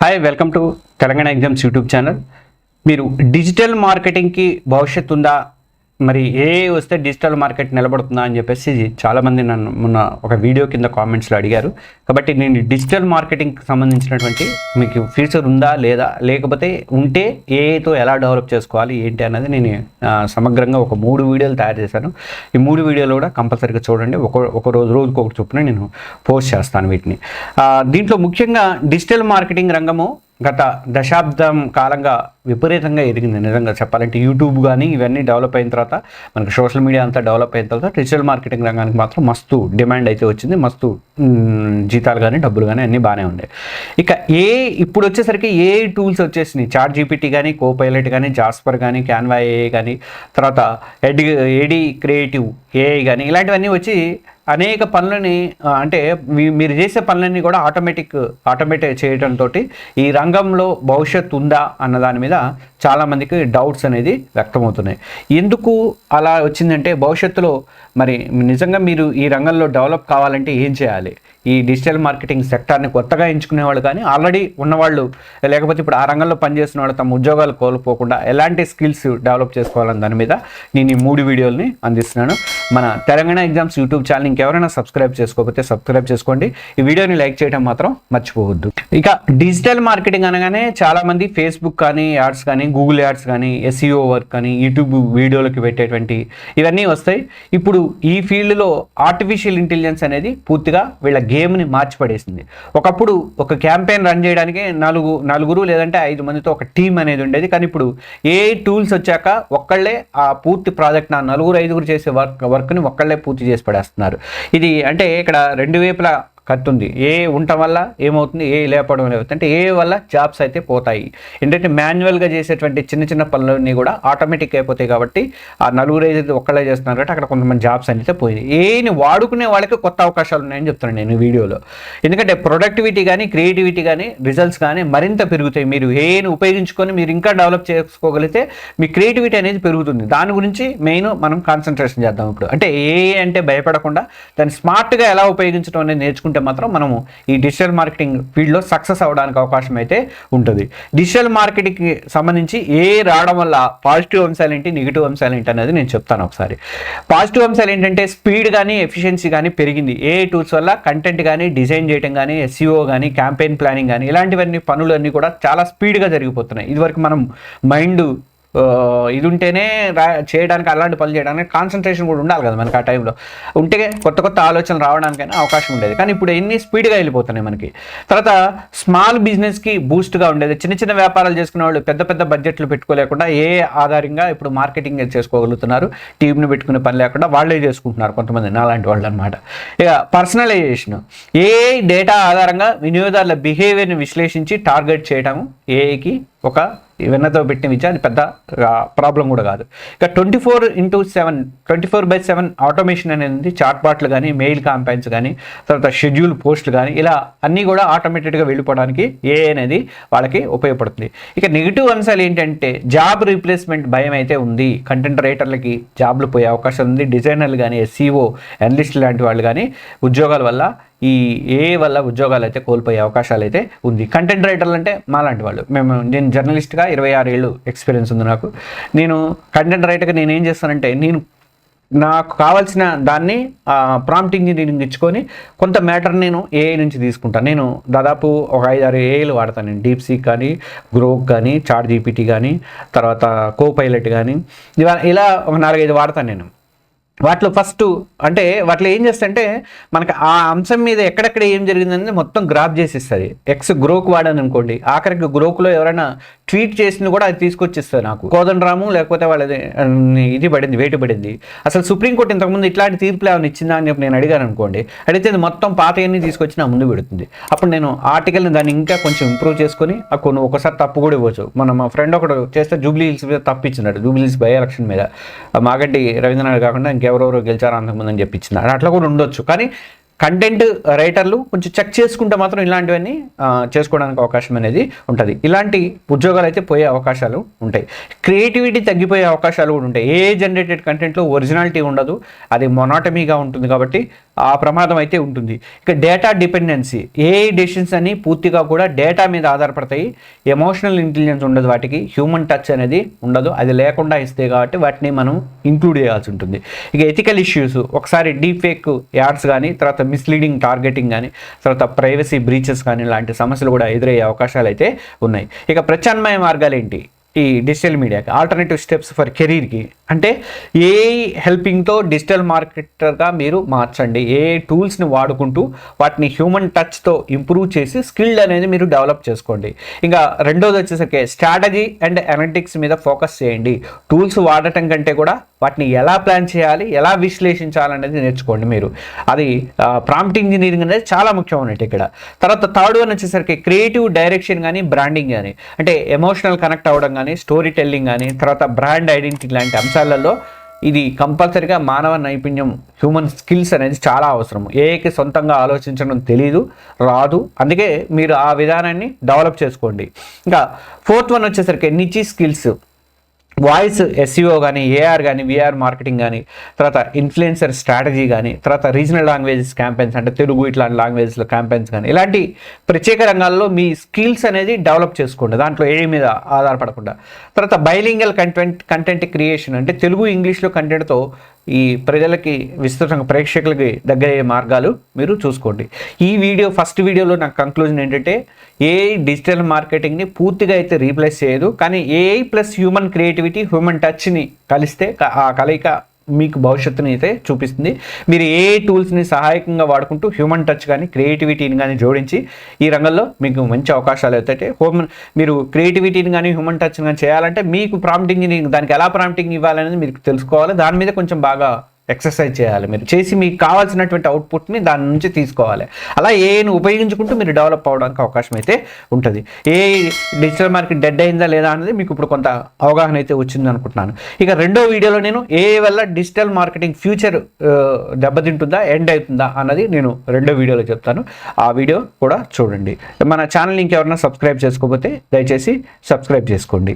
Hi welcome to Telangana exams YouTube channel మీరు digital మార్కెటింగ్కి భవిష్యత్తు ఉందా మరి ఏ వస్తే డిజిటల్ మార్కెట్ నిలబడుతుందా అని చెప్పేసి చాలామంది నన్ను మొన్న ఒక వీడియో కింద కామెంట్స్లో అడిగారు. కాబట్టి నేను డిజిటల్ మార్కెటింగ్కి సంబంధించినటువంటి మీకు ఫ్యూచర్ ఉందా లేదా లేకపోతే ఉంటే ఏఐతో ఎలా డెవలప్ చేసుకోవాలి ఏంటి అన్నది నేను సమగ్రంగా ఒక మూడు వీడియోలు తయారు చేశాను. ఈ మూడు వీడియోలు కూడా కంపల్సరీగా చూడండి. ఒక ఒక రోజు రోజుకు ఒకటి చొప్పున నేను పోస్ట్ చేస్తాను వీటిని. దీంట్లో ముఖ్యంగా డిజిటల్ మార్కెటింగ్ రంగము గత దశాబ్దం కాలంగా విపరీతంగా ఎదిగింది. నిజంగా చెప్పాలంటే యూట్యూబ్ కానీ ఇవన్నీ డెవలప్ అయిన తర్వాత మనకు సోషల్ మీడియా అంతా డెవలప్ అయిన తర్వాత డిజిటల్ మార్కెటింగ్ రంగానికి మాత్రం మస్తు డిమాండ్ అయితే వచ్చింది. మస్తు జీతాలు కానీ డబ్బులు కానీ అన్నీ బాగానే ఉన్నాయి ఇక ఏ ఇప్పుడు వచ్చేసరికి ఏ టూల్స్ వచ్చేసినాయి? చార్ట్ జీపీటీ కానీ కో పైలట్ కానీ జాస్పర్ కానీ క్యాన్వా ఏఐ కానీ తర్వాత ఎడి ఏడి క్రియేటివ్ ఏఐ కానీ ఇలాంటివన్నీ వచ్చి అనేక పనులని అంటే మీ- మీరు చేసే పనులన్నీ కూడా ఆటోమేటిక్ ఆటోమేటిక్ చేయడంతో ఈ రంగంలో భవిష్యత్తు ఉందా అన్న దాని మీద చాలామందికి డౌట్స్ అనేది వ్యక్తమవుతున్నాయి. ఎందుకు అలా వచ్చిందంటే భవిష్యత్తులో మరి నిజంగా మీరు ఈ రంగంలో డెవలప్ కావాలంటే ఏం చేయాలి? ఈ డిజిటల్ మార్కెటింగ్ సెక్టార్ని కొత్తగా ఎంచుకునే వాళ్ళు కానీ ఆల్రెడీ ఉన్నవాళ్ళు లేకపోతే ఇప్పుడు ఆ రంగంలో పనిచేస్తున్న వాళ్ళు తమ ఉద్యోగాలు కోల్పోకుండా ఎలాంటి స్కిల్స్ డెవలప్ చేసుకోవాలని దాని మీద నేను ఈ మూడు వీడియోల్ని అందిస్తున్నాను. మన తెలంగాణ ఎగ్జామ్స్ యూట్యూబ్ ఛానల్ ఇంకెవరైనా సబ్స్క్రైబ్ చేసుకోకపోతే సబ్స్క్రైబ్ చేసుకోండి. ఈ వీడియోని లైక్ చేయడం మాత్రం మర్చిపోవద్దు. ఇక డిజిటల్ మార్కెటింగ్ అనగానే చాలామంది ఫేస్బుక్ కానీ యాడ్స్ కానీ గూగుల్ యాడ్స్ కానీ ఎస్ఈఓ వర్క్ కానీ యూట్యూబ్ వీడియోలకి పెట్టేటువంటి ఇవన్నీ వస్తాయి. ఇప్పుడు ఈ ఫీల్డ్లో ఆర్టిఫిషియల్ ఇంటెలిజెన్స్ అనేది పూర్తిగా వీళ్ళ గేమ్ని మార్చిపడేసింది. ఒకప్పుడు ఒక క్యాంపెయిన్ రన్ చేయడానికి నలుగు నలుగురు లేదంటే ఐదు మందితో ఒక టీం అనేది ఉండేది. కానీ ఇప్పుడు ఏ టూల్స్ వచ్చాక ఒక్కళ్ళే ఆ పూర్తి ప్రాజెక్ట్ నా నలుగురు ఐదుగురు చేసే వర్క్ వర్క్ని ఒక్కళ్ళే పూర్తి చేసి పడేస్తున్నారు. ఇది అంటే ఇక్కడ రెండు వైపులా కట్టుంది. ఏ ఉండటం వల్ల ఏమవుతుంది? ఏ లేపడం వల్ల అంటే ఏ వల్ల జాబ్స్ అయితే పోతాయి? ఏంటంటే మాన్యువల్గా చేసేటువంటి చిన్న చిన్న పనులన్నీ కూడా ఆటోమేటిక్ అయిపోతాయి కాబట్టి ఆ నలుగురు అయితే ఒక్కళ్ళే చేస్తున్నారు కాబట్టి అక్కడ కొంతమంది జాబ్స్ అయితే పోయింది ఏని వాడుకునే వాళ్ళకి కొత్త అవకాశాలు ఉన్నాయని చెప్తున్నాను నేను వీడియోలో. ఎందుకంటే ప్రొడక్టివిటీ కానీ క్రియేటివిటీ కానీ రిజల్ట్స్ కానీ మరింత పెరుగుతాయి. మీరు ఏని ఉపయోగించుకొని మీరు ఇంకా డెవలప్ చేసుకోగలిగితే మీ క్రియేటివిటీ అనేది పెరుగుతుంది. దాని గురించి మెయిన్ మనం కాన్సన్ట్రేషన్ చేద్దాం ఇప్పుడు. అంటే ఏ అంటే భయపడకుండా దాన్ని స్మార్ట్గా ఎలా ఉపయోగించడం అనేది నేర్చుకుంటే మాత్రం మనము ఈ డిజిటల్ మార్కెటింగ్ ఫీల్డ్లో సక్సెస్ అవ్వడానికి అవకాశం అయితే ఉంటుంది డిజిటల్ మార్కెటింగ్కి సంబంధించి ఏ రావడం వల్ల పాజిటివ్ అంశాలు ఏంటి నెగిటివ్ అంశాలు ఏంటి అనేది నేను చెప్తాను ఒకసారి. పాజిటివ్ అంశాలు ఏంటంటే స్పీడ్ కానీ ఎఫిషియన్సీ కానీ పెరిగింది. ఏ టూల్స్ వల్ల? కంటెంట్ కానీ డిజైన్ చేయడం కానీ ఎస్ఈఓ కానీ క్యాంపెయిన్ ప్లానింగ్ కానీ ఇలాంటివన్నీ పనులన్నీ కూడా చాలా స్పీడ్గా జరిగిపోతున్నాయి. ఇదివరకు మనం మైండ్ ఇది ఉంటేనే రా చేయడానికి అలాంటి పనులు చేయడానికి కాన్సన్ట్రేషన్ కూడా ఉండాలి కదా మనకి ఆ టైంలో ఉంటే కొత్త కొత్త ఆలోచనలు రావడానికైనా అవకాశం ఉండేది. కానీ ఇప్పుడు ఎన్ని స్పీడ్గా వెళ్ళిపోతున్నాయి మనకి. తర్వాత స్మాల్ బిజినెస్కి బూస్ట్గా ఉండేది. చిన్న చిన్న వ్యాపారాలు చేసుకునే వాళ్ళు పెద్ద పెద్ద బడ్జెట్లు పెట్టుకోలేకుండా ఏ ఆధారంగా ఇప్పుడు మార్కెటింగ్ చేసుకోగలుగుతున్నారు. టీంని పెట్టుకునే పని లేకుండా వాళ్ళే చేసుకుంటున్నారు కొంతమంది. నాలాంటి వాళ్ళు అనమాట ఇక పర్సనలైజేషన్ ఏ డేటా ఆధారంగా వినియోగదారుల బిహేవియర్ని విశ్లేషించి టార్గెట్ చేయడం ఏఐకి ఒక వెన్నతో పెట్టిన విద్య అది పెద్ద ప్రాబ్లం కూడా కాదు. ఇక twenty four into seven twenty four by seven automation అనేది చాట్ బాట్లు కానీ మెయిల్ కాంపైన్స్ కానీ తర్వాత షెడ్యూల్ పోస్టులు కానీ ఇలా అన్నీ కూడా ఆటోమేటెడ్గా వెళ్ళిపోవడానికి ఏ అనేది వాళ్ళకి ఉపయోగపడుతుంది. ఇక నెగిటివ్ అంశాలు ఏంటంటే జాబ్ రీప్లేస్మెంట్ భయం అయితే ఉంది. కంటెంట్ రైటర్లకి జాబ్లు పోయే అవకాశం ఉంది. డిజైనర్లు కానీ ఎస్సీఓ అనలిస్ట్ లాంటి వాళ్ళు కానీ ఉద్యోగాల వల్ల ఈ ఏ వల్ల ఉద్యోగాలు అయితే కోల్పోయే అవకాశాలు అయితే ఉంది. కంటెంట్ రైటర్లు అంటే మాలాంటి వాళ్ళు. మేము నేను జర్నలిస్ట్గా ఇరవై ఆరు ఏళ్ళు ఎక్స్పీరియన్స్ ఉంది నాకు. నేను కంటెంట్ రైటర్గా నేను ఏం చేస్తానంటే నేను నాకు కావాల్సిన దాన్ని ప్రాంప్టింగ్ నేను ఇచ్చుకొని కొంత మ్యాటర్ నేను ఏఐ నుంచి తీసుకుంటాను నేను దాదాపు ఒక ఐదు ఆరు ఏఐలు వాడతాను నేను డీప్ సీక్ కానీ గ్రోక్ కానీ చాట్ జీపీటీ కానీ తర్వాత కో పైలట్ కానీ ఇవా ఇలా ఒక నాలుగైదు వాడతాను నేను. వాటిలో ఫస్ట్ అంటే వాటిలో ఏం చేస్తంటే మనకి ఆ అంశం మీద ఎక్కడెక్కడ ఏం జరిగిందని మొత్తం గ్రాప్ చేసి ఇస్తుంది ఎక్స్ గ్రోక్ వాడాను అనుకోండి ఆఖరికి గ్రోక్లో ఎవరైనా ట్వీట్ చేసింది కూడా అది తీసుకొచ్చిస్తారు నాకు. కోదండరాము లేకపోతే వాళ్ళది ఇది పడింది వేటు పడింది. అసలు సుప్రీంకోర్టు ఇంతకుముందు ఇట్లాంటి తీర్పులు ఏమైనా ఇచ్చిందా అని చెప్పి నేను అడిగాను అనుకోండి అడిగితే అది మొత్తం పాతయన్ని తీసుకొచ్చి నా ముందు పెడుతుంది. అప్పుడు నేను ఆర్టికల్ని దాన్ని ఇంకా కొంచెం ఇంప్రూవ్ చేసుకొని ఆ కొన్ని ఒకసారి తప్పు కూడా ఇవ్వచ్చు. మన మా ఫ్రెండ్ ఒకడు చేస్తే జూబ్లీ హిల్స్ మీద తప్పించినాడు జూబ్లీ హిల్స్ బై ఎలక్షన్ మీద. మాగడ్డి రవీంద్రనాథ్ కాకుండా ఇంకెవరెవరో గెలిచారు అంతకుముందు అని చెప్పించినాడు అట్లా కూడా ఉండొచ్చు. కానీ కంటెంట్ రైటర్లు కొంచెం చెక్ చేసుకుంటే మాత్రం ఇలాంటివన్నీ చేసుకోవడానికి అవకాశం అనేది ఉంటుంది. ఇలాంటి ఉద్యోగాలు అయితే పోయే అవకాశాలు ఉంటాయి. క్రియేటివిటీ తగ్గిపోయే అవకాశాలు కూడా ఉంటాయి. ఏ జనరేటెడ్ కంటెంట్లో ఒరిజినాలిటీ ఉండదు. అది మొనాటమీగా ఉంటుంది కాబట్టి ఆ ప్రమాదం అయితే ఉంటుంది. ఇక డేటా డిపెండెన్సీ ఏ డెసిషన్స్ అని పూర్తిగా కూడా డేటా మీద ఆధారపడతాయి. ఎమోషనల్ ఇంటెలిజెన్స్ ఉండదు వాటికి హ్యూమన్ టచ్ అనేది ఉండదు. అది లేకుండా ఇస్తే కాబట్టి వాటిని మనం ఇంక్లూడ్ చేయాల్సి ఉంటుంది. ఇక ఎథికల్ ఇష్యూస్ ఒకసారి డీప్ ఫేక్ యాడ్స్ కానీ తర్వాత మిస్లీడింగ్ టార్గెటింగ్ కానీ తర్వాత ప్రైవసీ బ్రీచెస్ కానీ లాంటి సమస్యలు కూడా ఎదురయ్యే అవకాశాలు అయితే ఉన్నాయి. ఇక ప్రత్యామ్నాయ మార్గాలు ఏంటి? ఈ డిజిటల్ మీడియాకి ఆల్టర్నేటివ్ స్టెప్స్ ఫర్ కెరీర్కి అంటే ఏ హెల్పింగ్తో డిజిటల్ మార్కెటర్గా మీరు మార్చండి. ఏ టూల్స్ని వాడుకుంటూ వాటిని హ్యూమన్ టచ్తో ఇంప్రూవ్ చేసి స్కిల్డ్ అనేది మీరు డెవలప్ చేసుకోండి. ఇంకా రెండోది వచ్చేసరికి స్ట్రాటజీ అండ్ అనలిటిక్స్ మీద ఫోకస్ చేయండి. టూల్స్ వాడటం కంటే కూడా వాటిని ఎలా ప్లాన్ చేయాలి ఎలా విశ్లేషించాలనేది నేర్చుకోండి మీరు. అది ప్రాంప్ట్ ఇంజనీరింగ్ అనేది చాలా ముఖ్యం ఇక్కడ. తర్వాత థర్డ్ వన్ వచ్చేసరికి క్రియేటివ్ డైరెక్షన్ కానీ బ్రాండింగ్ కానీ అంటే ఎమోషనల్ కనెక్ట్ అవ్వడం కానీ స్టోరీ టెల్లింగ్ కానీ తర్వాత బ్రాండ్ ఐడెంటిటీ లాంటి అంశాలలో ఇది కంపల్సరిగా మానవ నైపుణ్యం హ్యూమన్ స్కిల్స్ అనేది చాలా అవసరం. ఏకి సొంతంగా ఆలోచించడం తెలియదు రాదు. అందుకే మీరు ఆ విధానాన్ని డెవలప్ చేసుకోండి. ఇంకా ఫోర్త్ వన్ వచ్చేసరికి నిచి స్కిల్స్ వాయిస్ ఎస్ఈఓ కానీ ఏఆర్ కానీ విఆర్ మార్కెటింగ్ కానీ తర్వాత ఇన్ఫ్లుయెన్సర్ స్ట్రాటజీ కానీ తర్వాత రీజనల్ లాంగ్వేజెస్ క్యాంపెయిన్స్ అంటే తెలుగు ఇట్లాంటి లాంగ్వేజ్లో క్యాంపెయిన్స్ కానీ ఇలాంటి ప్రత్యేక రంగాల్లో మీ స్కిల్స్ అనేది డెవలప్ చేసుకోండి దాంట్లో ఏ మీద ఆధారపడకుండా. తర్వాత బైలింగల్ కంటెంట్ కంటెంట్ క్రియేషన్ అంటే తెలుగు ఇంగ్లీష్లో కంటెంట్తో ఈ ప్రజలకి విస్తృతంగా ప్రేక్షకులకి దగ్గరయ్యే మార్గాలు మీరు చూసుకోండి. ఈ వీడియో ఫస్ట్ వీడియోలో నాకు కంక్లూజన్ ఏంటంటే ఏఐ డిజిటల్ మార్కెటింగ్ని పూర్తిగా అయితే రీప్లేస్ చేయదు. కానీ AI plus human creativity human టచ్ని కలిస్తే ఆ కలయిక మీకు భవిష్యత్తుని అయితే చూపిస్తుంది. మీరు ఏ టూల్స్ని సహాయకంగా వాడుకుంటూ హ్యూమన్ టచ్ కానీ క్రియేటివిటీని కానీ జోడించి ఈ రంగంలో మీకు మంచి అవకాశాలు అయితే హోమ్ మీరు క్రియేటివిటీని కానీ హ్యూమన్ టచ్ని కానీ చేయాలంటే మీకు ప్రాంప్టింగ్ దానికి ఎలా ప్రాంప్టింగ్ ఇవ్వాలనేది మీరు తెలుసుకోవాలి. దాని మీద కొంచెం బాగా ఎక్సర్సైజ్ చేయాలి మీరు. చేసి మీకు కావాల్సినటువంటి అవుట్పుట్ని దాని నుంచి తీసుకోవాలి. అలా ఏను ఉపయోగించుకుంటూ మీరు డెవలప్ అవ్వడానికి అవకాశం అయితే ఉంటుంది. ఏ డిజిటల్ మార్కెట్ డెడ్ అయిందా లేదా అనేది మీకు ఇప్పుడు కొంత అవగాహన అయితే వచ్చింది అనుకుంటున్నాను. ఇక రెండో వీడియోలో నేను ఏ వల్ల డిజిటల్ మార్కెటింగ్ ఫ్యూచర్ దెబ్బతింటుందా ఎండ్ అవుతుందా అన్నది నేను రెండో వీడియోలో చెప్తాను. ఆ వీడియో కూడా చూడండి. మన ఛానల్ ఇంకెవరైనా సబ్స్క్రైబ్ చేసుకోకపోతే దయచేసి సబ్స్క్రైబ్ చేసుకోండి.